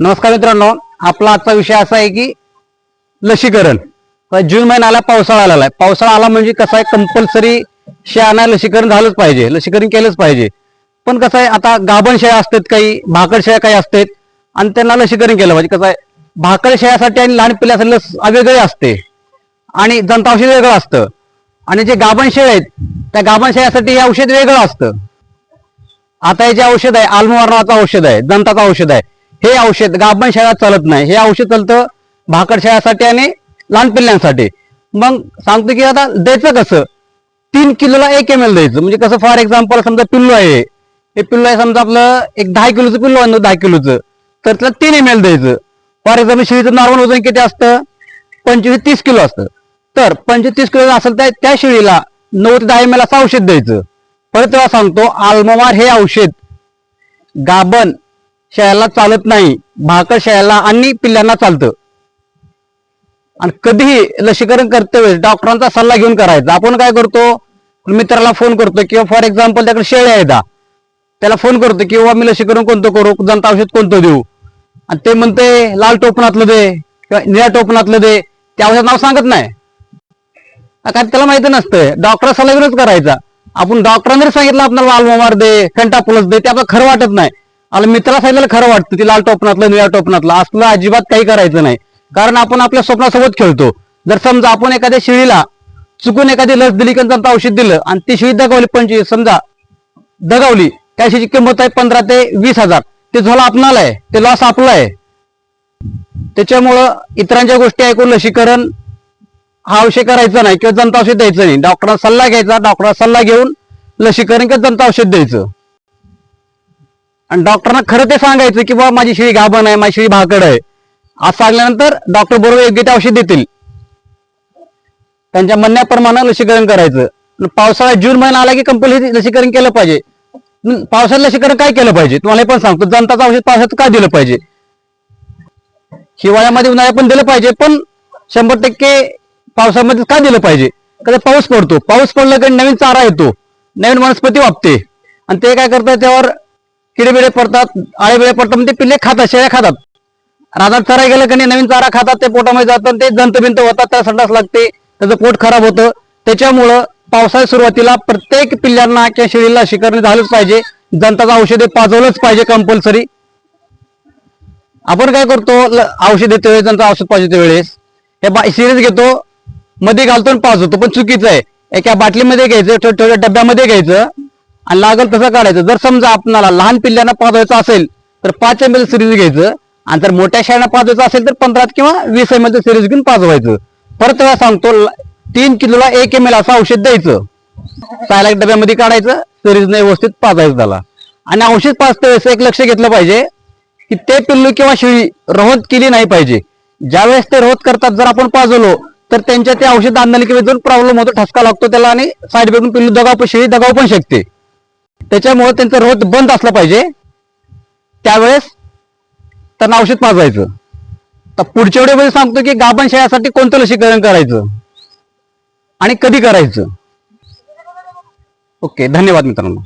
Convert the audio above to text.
नमस्कार मित्रांनो आपला आजचा विषय असा आहे की लसीकरण. जून महिना आला पावसाळा आलेला आहे. पावसाळा आला म्हणजे कसं आहे कंपल्सरी शेळ्यांना लसीकरण झालंच पाहिजे. लसीकरण केलंच पाहिजे. पण कसं आहे आता गाभण शेळ्या असतात काही भाकड शेळ्या काही असतात आणि त्यांना लसीकरण केलं पाहिजे. कसं आहे भाकड शेळ्यासाठी आणि लहान पिल्ल्यासाठी लस वेगळी असते. आणि दंत औषध वेगळं असतं. आणि जे गाभण शेळ आहेत त्या गाभण शेळ्यासाठी हे औषध वेगळं असतं. आता हे जे औषध आहे आल्मवर्णाचं औषध आहे दंताचं औषध आहे हे औषध गाभण शाळा चालत नाही. हे औषध चालतं भाकड शाळासाठी आणि लहान पिल्ल्यांसाठी. मग सांगतो की आता द्यायचं कसं? तीन किलोला एक एम एल द्यायचं. म्हणजे कसं फॉर एक्झाम्पल समजा पिल्लू आहे. हे पिल्लू आहे समजा आपलं एक दहा किलोचं पिल्लू आहे दहा किलोचं. तर त्याला तीन एम एल द्यायचं. फॉर एक्झाम्पल शेळीचं नॉर्मल वजन किती असतं? पंचवीस तीस किलो असतं. तर पंचवीस तीस किलो असेल तर त्या शेळीला नऊ ते दहा एम एल असं औषध द्यायचं. परत तेव्हा सांगतो आल्मोमार हे औषध गाबन शेळ्याला चालत नाही. भाकर शेळ्याला आणि पिल्ल्यांना चालतं. आणि कधीही लसीकरण करते वेळेस डॉक्टरांचा सल्ला घेऊन करायचा. आपण काय करतो? मित्राला फोन करतो किंवा फॉर एक्झाम्पल त्याकडे शेळ्या आहेत. त्याला फोन करतो किंवा मी लसीकरण कोणतं करू? जनता औषध कोणतं देऊ? आणि ते म्हणते लाल टोपणातलं दे किंवा निळ्या टोपणातलं दे. त्या औषध नाव सांगत नाही. कारण त्याला माहिती नसतं डॉक्टर सल्ला घेऊनच करायचा. आपण डॉक्टरांनी सांगितलं आपल्याला लाल मोमार दे फेंटापुलस दे ते आपल्याला खरं वाटत नाही. आला मित्राला सांगितलं खरं वाटतं ती लाल टोपणातलं निळ्या टोपणातलं. असलं अजिबात काही करायचं नाही. कारण आपण आपल्या स्वप्नासोबत खेळतो. जर समजा आपण एखाद्या शेळीला चुकून एखादी लस दिली किंवा त्यांचं औषध दिलं आणि ती शेळी दगावली पंचवीस समजा दगावली त्या शेळीची किंमत आहे पंधरा ते वीस हजार. ते झोला आपणाला आहे ते लॉस आपला आहे त्याच्यामुळं इतरांच्या गोष्टी ऐकून लसीकरण हा विषय करायचा नाही किंवा जनता औषध द्यायचं नाही. डॉक्टरांना सल्ला घ्यायचा डॉक्टरांना सल्ला घेऊन लसीकरण किंवा जनता औषध द्यायचं. आणि डॉक्टरांना खरं ते सांगायचं की बाबा माझी शेळी गाभण आहे माझी शेळी भाकड आहे. आज सांगल्यानंतर डॉक्टर बरोबर योग्य ते औषध देतील. त्यांच्या म्हणण्याप्रमाणे लसीकरण करायचं. पावसाळा जून महिना आला की कंपल्सरी लसीकरण केलं पाहिजे. पावसात पावसाळ्यात लसीकरण काय केलं पाहिजे? तुम्हाला पण सांगतो. जनताचं औषध पावसात का दिलं पाहिजे? हिवाळ्यामध्ये उन्हाळ्यात पण दिलं पाहिजे पण शंभर टक्के पावसामध्ये का दिलं पाहिजे? कारण पाऊस पडतो. पाऊस पडला की नवीन चारा येतो. नवीन वनस्पती वापते. आणि ते काय करतात? त्यावर किडे बिडे पडतात आळे बिळे पडतात म्हणजे ते पिल्ले खातात शेळ्या खातात. रानात चराय गेलं की नाही नवीन चारा खातात ते पोटामध्ये जातात ते जंत बिंत होतात त्याला संडास लागते त्याचं पोट खराब होतं. त्याच्यामुळं पावसाळ्या सुरुवातीला प्रत्येक पिल्ल्यांना किंवा शेळीला लसीकरण झालंच पाहिजे. जनताचं औषधे पाजवलंच पाहिजे कंपल्सरी आपण काय करतो औषध येते वेळेस त्यांचं औषध पाहिजे वेळेस. हे बा सिरीज घेतो मध्ये घालतो आणि पाजवतो पण चुकीचं आहे. एका बाटलीमध्ये घ्यायचं छोट्या डब्यामध्ये घ्यायचं. आणि लागल तसं काढायचं. जर समजा आपणाला लहान पिल्ल्यांना पाजवायचं असेल तर पाच एम एल सिरीज घ्यायचं. आणि जर मोठ्या शाळांना पाजवायचं असेल तर पंधरा किंवा वीस एम एलचं सिरीज घेऊन पाजवायचं. परत वेळा सांगतो तीन किलोला एक एम एल असं औषध द्यायचं. सायलाक एक डब्यामध्ये काढायचं सिरीजने व्यवस्थित पाजायचं त्याला. आणि औषध पाजते वेळेस एक लक्ष घेतलं पाहिजे की ते पिल्लू किंवा शेळी रोहत केली नाही पाहिजे. ज्यावेळेस ते रोहत करतात जर आपण पाजवलो तर त्यांच्या ते औषध आणण्याला किंवा जो प्रॉब्लेम होतो ठसका लागतो त्याला आणि साईड बेडून पिल्लू दगाव पण शेळी दगाव पण शकते. त्याच्यामुळे त्यांचं रोहत बंद असलं पाहिजे. त्यावेळेस त्यांना औषध पाजवायचं. तर पुढच्या वेळेमध्ये सांगतो की गाभण शेळ्यासाठी कोणतं लसीकरण करायचं? आणि कधी करायचं? ओके धन्यवाद मित्रांनो.